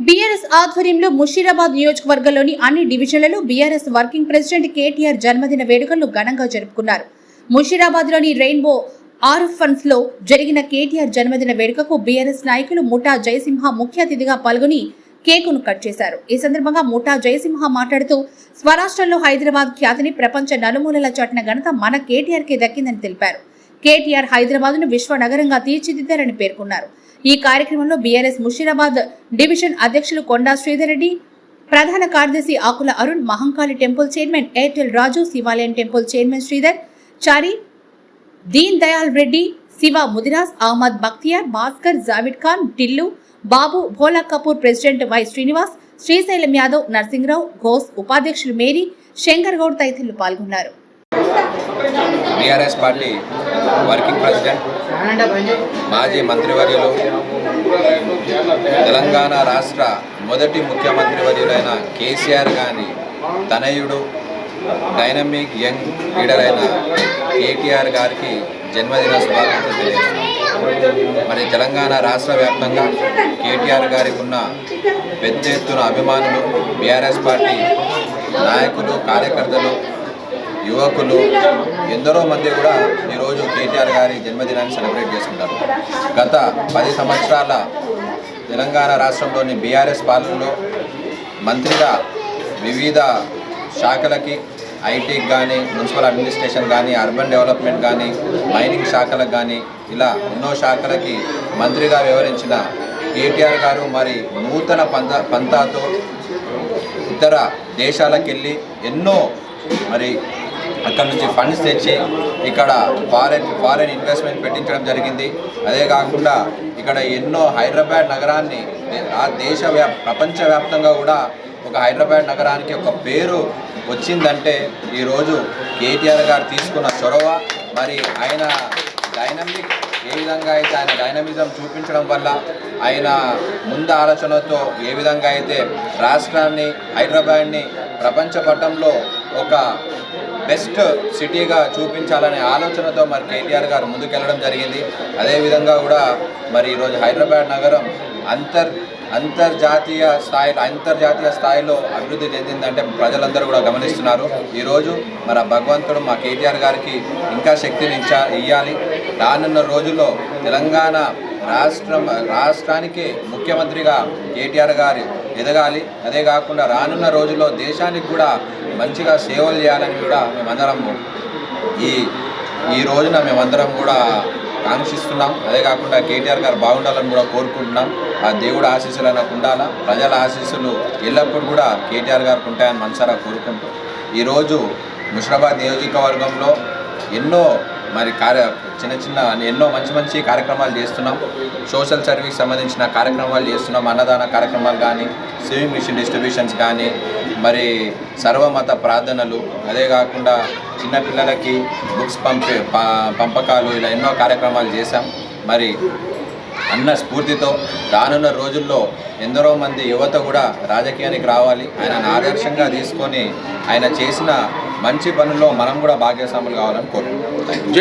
BRS ఆధ్వర్యంలో ముషీరాబాద్ నియోజకవర్గంలోని అన్ని డివిజన్లలో బీఆర్ఎస్ వర్కింగ్ ప్రెసిడెంట్ కేటీఆర్ జన్మదిన వేడుకలను ఘనంగా జరుపుకున్నారు. ముషీరాబాద్లోని రెయిన్బో ఆర్ఫన్స్లో జరిగిన కేటీఆర్ జన్మదిన వేడుకకు బీఆర్ఎస్ నాయకులు ముఠా జయసింహ ముఖ్య అతిథిగా పాల్గొని కేకును కట్ చేశారు. ఈ సందర్భంగా ముఠా జయసింహ మాట్లాడుతూ స్వరాష్ట్రంలో హైదరాబాద్ ఖ్యాతిని ప్రపంచ నలుమూలల చాటిన ఘనత మన కేటీఆర్కే దక్కిందని తెలిపారు. కేటీఆర్ హైదరాబాద్ను విశ్వ నగరంగా తీర్చిదిద్దారని పేర్కొన్నారు. ఈ కార్యక్రమంలో బీఆర్ఎస్ ముషీరాబాద్ డివిజన్ అధ్యక్షులు కొండా శ్రీధర్ రెడ్డి ప్రధాన కార్యదర్శి Akula Arun Mahankali temple chairman Airtel Raju Shivalayam temple chairman Sridhar Chari Deen Dayal Reddy Shiva Mudiraj Ahmed Bakhtiyar Bhaskar Javed Khan Tillu Babu Bhola Kapoor president Y Srinivas Srisailam Yadav Narasimharao Ghosh ఉపాధ్యక్షులు Mary Shankar Goud తదితరులు పాల్గొన్నారు. BRS party working president మాజీ మంత్రివర్యులు తెలంగాణ రాష్ట్ర మొదటి ముఖ్యమంత్రి వర్యులైన కేసీఆర్ గారి తనయుడు డైనమిక్ యంగ్ లీడర్ అయిన కేటీఆర్ గారికి జన్మదిన శుభాకాంక్షలు తెలియజేస్తున్నాం. మరి తెలంగాణ రాష్ట్ర వ్యాప్తంగా కేటీఆర్ గారికి ఉన్న పెద్ద ఎత్తున అభిమానులు బీఆర్ఎస్ పార్టీ నాయకులు కార్యకర్తలు యువకులు ఎందరో మంది కూడా ఈరోజు కేటీఆర్ గారి జన్మదినాన్ని సెలబ్రేట్ చేసుకుంటారు. గత పది సంవత్సరాల తెలంగాణ రాష్ట్రంలోని బీఆర్ఎస్ పాలనలో మంత్రిగా వివిధ శాఖలకి ఐటీకి కానీ మున్సిపల్ అడ్మినిస్ట్రేషన్ కానీ అర్బన్ డెవలప్మెంట్ కానీ మైనింగ్ శాఖలకు కానీ ఇలా ఎన్నో శాఖలకి మంత్రిగా వివరించిన కేటీఆర్ గారు మరి నూతన పంత పంతాతో ఇతర దేశాలకు వెళ్ళి ఎన్నో మరి అక్కడ నుంచి ఫండ్స్ తెచ్చి ఇక్కడ ఫారెన్ ఫారెన్ ఇన్వెస్ట్మెంట్ పెట్టించడం జరిగింది. అదే కాకుండా ఇక్కడ ఎన్నో హైదరాబాద్ నగరాన్ని ఆ దేశ వ్యాప్ ప్రపంచవ్యాప్తంగా కూడా ఒక హైదరాబాద్ నగరానికి ఒక పేరు వచ్చిందంటే ఈరోజు కేటీఆర్ గారు తీసుకున్న చొరవ. మరి ఆయన డైనమిక్ ఏ విధంగా అయితే ఆయన డైనమిజం చూపించడం వల్ల ఆయన ముందు ఆలోచనతో ఏ విధంగా అయితే రాష్ట్రాన్ని హైదరాబాద్ని ప్రపంచ పటంలో ఒక బెస్ట్ సిటీగా చూపించాలనే ఆలోచనతో మరి కేటీఆర్ గారు ముందుకెళ్ళడం జరిగింది. అదేవిధంగా కూడా మరి ఈరోజు హైదరాబాద్ నగరం అంతర్ అంతర్జాతీయ స్థాయిలో అంతర్జాతీయ స్థాయిలో అభివృద్ధి చెందిందంటే ప్రజలందరూ కూడా గమనిస్తున్నారు. ఈరోజు మన భగవంతుడు మా కేటీఆర్ గారికి ఇంకా శక్తిని ఇచ్చా ఇవ్వాలి రానున్న రోజుల్లో తెలంగాణ రాష్ట్రం రాష్ట్రానికి ముఖ్యమంత్రిగా కేటీఆర్ గారు ఎదగాలి. అదే కాకుండా రానున్న రోజుల్లో దేశానికి కూడా మంచిగా సేవలు చేయాలని కూడా మేమందరం ఈ ఈ రోజున మేమందరం కూడా కాంక్షిస్తున్నాం అదే కాకుండా కేటీఆర్ గారు బాగుండాలని కూడా కోరుకుంటున్నాం. ఆ దేవుడు ఆశీస్సులు నాకు ఉండాలా? ప్రజల ఆశీస్సులు ఎల్లప్పుడూ కూడా కేటీఆర్ గారికి ఉంటాయని మనసారా కోరుకుంటూ. ఈరోజు ముషిరాబాద్ నియోజకవర్గంలో ఎన్నో మరి కార్య చిన్న చిన్న ఎన్నో మంచి మంచి కార్యక్రమాలు చేస్తున్నాం. సోషల్ సర్వీస్ సంబంధించిన కార్యక్రమాలు చేస్తున్నాం. అన్నదాన కార్యక్రమాలు కానీ సేవింగ్ మిషన్ డిస్ట్రిబ్యూషన్స్ కానీ మరి సర్వమత ప్రార్థనలు అదే కాకుండా చిన్నపిల్లలకి బుక్స్ పంపే ప- పంపకాలు ఇలా ఎన్నో కార్యక్రమాలు చేశాం. మరి అన్న స్ఫూర్తితో రానున్న రోజుల్లో ఎందరో మంది యువత కూడా రాజకీయానికి రావాలి. ఆయనను ఆదర్శంగా తీసుకొని ఆయన చేసిన మంచి పనుల్లో మనం కూడా భాగ్యస్వాములు కావాలని కోరుకుంటున్నాం.